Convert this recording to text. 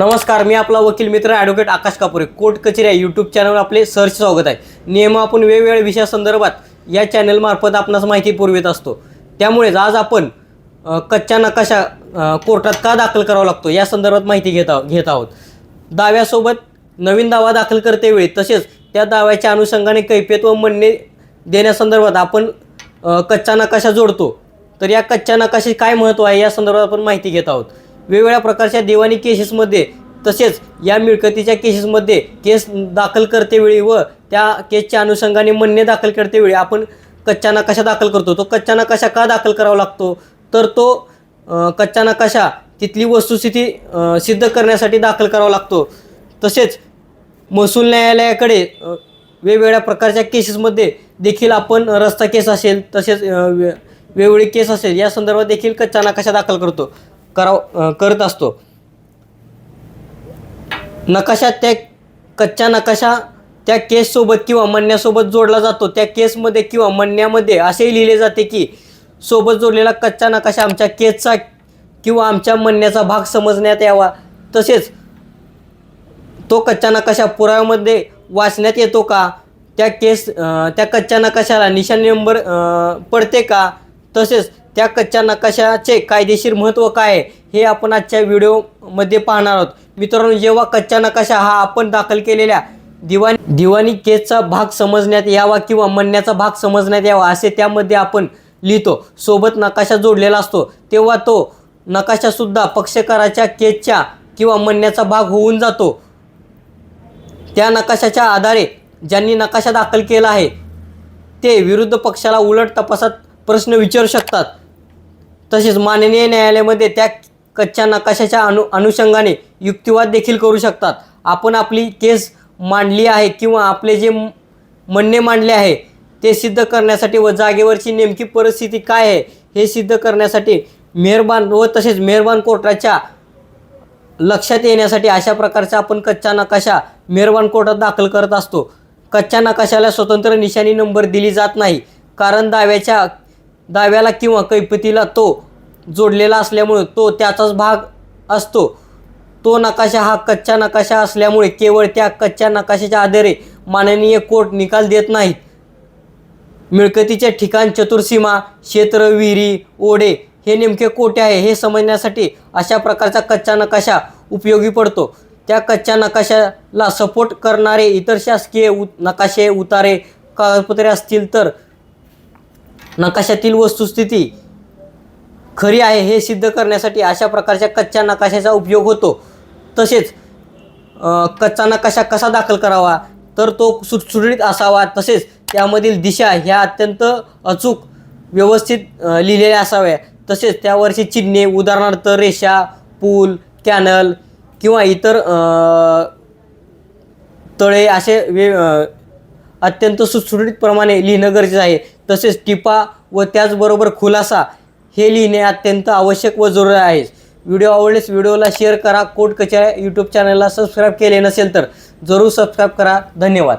नमस्कार मी आपला वकील मित्र ॲडव्होकेट आकाश कापुरे. कोर्ट कचेरी या यूट्यूब चॅनलवर आपले सहर्ष स्वागत आहे. नियम आपण वेगवेगळ्या विषयासंदर्भात या चॅनलमार्फत आपणास माहिती पुरवित असतो. त्यामुळेच आज आपण कच्च्या नकाशा कोर्टात का दाखल करावा लागतो या संदर्भात माहिती घेत घेत आहोत. दाव्यासोबत नवीन दावा दाखल करतेवेळी तसेच त्या दाव्याच्या अनुषंगाने कैफियत व म्हणणे देण्यासंदर्भात आपण कच्चा नकाशा जोडतो. तर या कच्च्या नकाशी काय महत्त्व आहे या संदर्भात आपण माहिती घेत आहोत. वेगवेगळ्या प्रकारच्या दिवाणी केसेसमध्ये तसेच या मिळकतीच्या केसेसमध्ये केस दाखल करतेवेळी व त्या केसच्या अनुषंगाने म्हणणे दाखल करतेवेळी आपण कच्चा नकाशा दाखल करतो. तो कच्चा नकाशा का दाखल करावा लागतो? तर तो कच्चा नकाशा तिथली वस्तुस्थिती सिद्ध करण्यासाठी दाखल करावा लागतो. तसेच महसूल न्यायालयाकडे वेगवेगळ्या प्रकारच्या केसेसमध्ये देखील आपण रस्ता केस असेल तसेच वे- वेगवेगळी केस असेल या संदर्भात देखील कच्चा नकाशा दाखल करतो. कराव करत असतो. नकाशा त्या कच्चा नकाशा त्या केससोबत किंवा म्हणण्यासोबत जोडला जातो. त्या केसमध्ये किंवा म्हणण्यामध्ये असेही लिहिले जाते की सोबत जोडलेला कच्चा नकाशा आमच्या केसचा किंवा आमच्या म्हणण्याचा भाग समजण्यात यावा. तसेच तो कच्चा नकाशा पुराव्यामध्ये वाचण्यात येतो का? त्या केस त्या कच्च्या नकाशाला निशाणी नंबर पडते का? तसेच त्या कच्च्या नकाशाचे कायदेशीर महत्त्व काय आहे हे आपण आजच्या व्हिडिओमध्ये पाहणार आहोत. मित्रांनो जेव्हा कच्चा नकाशा हा आपण दाखल केलेल्या दिवाणी दिवाणी केसचा भाग समजण्यात यावा किंवा म्हणण्याचा भाग समजण्यात यावा असे त्यामध्ये आपण लिहितो. सोबत नकाशा जोडलेला असतो तेव्हा तो नकाशासुद्धा पक्षकाराच्या केसच्या किंवा म्हणण्याचा भाग होऊन जातो. त्या नकाशाच्या आधारे ज्यांनी नकाशा दाखल केला आहे ते विरुद्ध पक्षाला उलट तपासात प्रश्न विचारू शकतात. तसेच माननीय न्यायालयामध्ये त्या कच्च्या नकाशाच्या अनु अनुषंगाने युक्तिवाद देखील करू शकतात. आपण आपली केस मांडली आहे किंवा आपले जे म्हणणे मांडले आहे ते सिद्ध करण्यासाठी व जागेवरची नेमकी परिस्थिती काय आहे हे सिद्ध करण्यासाठी मेहरबान व तसेच मेहरबान कोर्टाच्या लक्षात येण्यासाठी अशा प्रकारचा आपण कच्चा नकाशा मेहरबान कोर्टात दाखल करत असतो. कच्च्या नकाशाला स्वतंत्र निशाणी नंबर दिली जात नाही कारण दाव्याच्या दाव्याला किंवा कैपतीला तो जोडलेला असल्यामुळे तो त्याचाच भाग असतो. तो नकाशा हा कच्चा नकाशा असल्यामुळे केवळ त्या कच्च्या नकाशाच्या आधारे माननीय कोर्ट निकाल देत नाहीत. मिळकतीचे ठिकाण चतुर्सीमा क्षेत्र विहिरी ओढे हे नेमके कोठे आहे हे समजण्यासाठी अशा प्रकारचा कच्चा नकाशा उपयोगी पडतो. त्या कच्च्या नकाशाला सपोर्ट करणारे इतर शासकीय उ नकाशे उतारे कागदपत्रे असतील तर नकाशातील वस्तुस्थिती खरी आहे हे सिद्ध करण्यासाठी अशा प्रकारच्या कच्च्या नकाशाचा उपयोग होतो. तसेच कच्चा नकाशा कसा दाखल करावा? तर तो सुटसुटीत असावा. तसेच त्यामधील दिशा ह्या अत्यंत अचूक व्यवस्थित लिहिलेल्या असाव्या. तसेच त्यावरची चिन्हे उदाहरणार्थ रेषा पूल कॅनल किंवा इतर तळे असे वे अत्यंत सुटसुटीतप्रमाणे लिहिणं गरजेचं आहे. तसेच टिपा व त्याचबरोबर खुलासा हे लिहिणे अत्यंत आवश्यक व जरुरी आहे. व्हिडिओ आवडल्यास व्हिडिओला शेअर करा. कोर्ट कचऱ्या यूट्यूब चॅनलला सबस्क्राईब केले नसेल तर जरूर सबस्क्राईब करा. धन्यवाद.